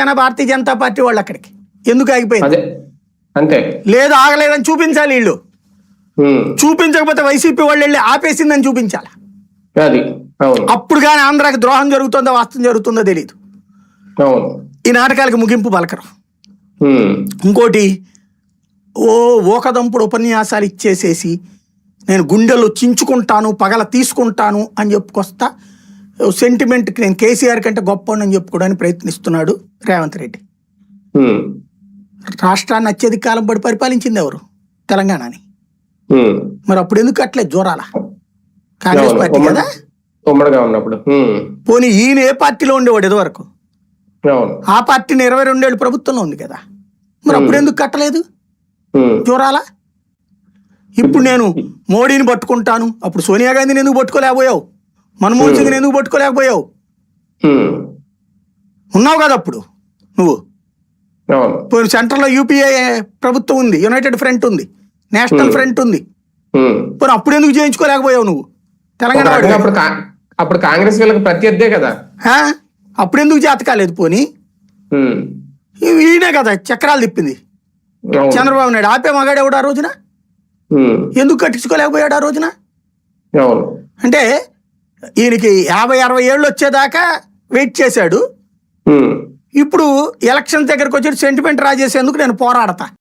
జన భారతీయ జనతా పార్టీ వాళ్ళు అక్కడికి. ఎందుకు ఆగిపోయింది? అంతే. లేదు ఆగలేదని చూపించాలి వీళ్ళు. చూపించకపోతే వైసీపీ వాళ్ళు వెళ్ళి ఆపేసిందని చూపించాలి. అప్పుడు కానీ ఆంధ్రాకి ద్రోహం జరుగుతుందో వాస్తవం జరుగుతుందో తెలియదు ఈ నాటకాలకు ముగింపు పలకరు. ఇంకోటి ఓ ఓకదంపుడు ఉపన్యాసాలు ఇచ్చేసేసి నేను గుండెల్లో చించుకుంటాను పగల తీసుకుంటాను అని చెప్పుకొస్తా సెంటిమెంట్కి నేను కేసీఆర్ కంటే గొప్ప అని చెప్పుకోవడానికి ప్రయత్నిస్తున్నాడు రేవంత్ రెడ్డి. రాష్ట్రాన్ని అత్యధిక కాలం పడి పరిపాలించింది ఎవరు? తెలంగాణని. మరి అప్పుడు ఎందుకు కట్టలేదు జోరాల? కాంగ్రెస్ పార్టీ కదా? ఉన్నప్పుడు. పోనీ ఈయన ఏ పార్టీలో ఉండేవాడు ఇదివరకు? అవును. ఆ పార్టీని ఇరవై రెండేళ్ళు ప్రభుత్వంలో ఉంది కదా. మరి అప్పుడు ఎందుకు కట్టలేదు? చూడాల ఇప్పుడు నేను మోడీని పట్టుకుంటాను. అప్పుడు సోనియా గాంధీని ఎందుకు పట్టుకోలేకపోయావు? మన్మోహన్ సింగ్ని ఎందుకు పట్టుకోలేకపోయావు? ఉన్నావు కదా అప్పుడు నువ్వు. పోయిన సెంట్రల్లో యూపీఏ ప్రభుత్వం ఉంది యునైటెడ్ ఫ్రంట్ ఉంది నేషనల్ ఫ్రంట్ ఉంది. పోనీ అప్పుడు ఎందుకు చేయించుకోలేకపోయావు నువ్వు? తెలంగాణ. అప్పుడు కాంగ్రెస్ వీళ్ళకి ప్రత్యర్థే కదా. ఆ? అప్పుడు ఎందుకు చేత కాలేదు పోనీ? ఈయనే కదా చక్రాలు తిప్పింది. చంద్రబాబు నాయుడు ఆపే మగాడేవాడు ఆ రోజున? ఎందుకు కట్టించుకోలేకపోయాడు ఆ రోజున? అంటే ఈయనకి యాభై అరవై ఏళ్ళు వచ్చేదాకా వెయిట్ చేశాడు. ఇప్పుడు ఎలక్షన్ దగ్గరకు వచ్చి సెంటిమెంట్ రాజేసేందుకు నేను పోరాడతా.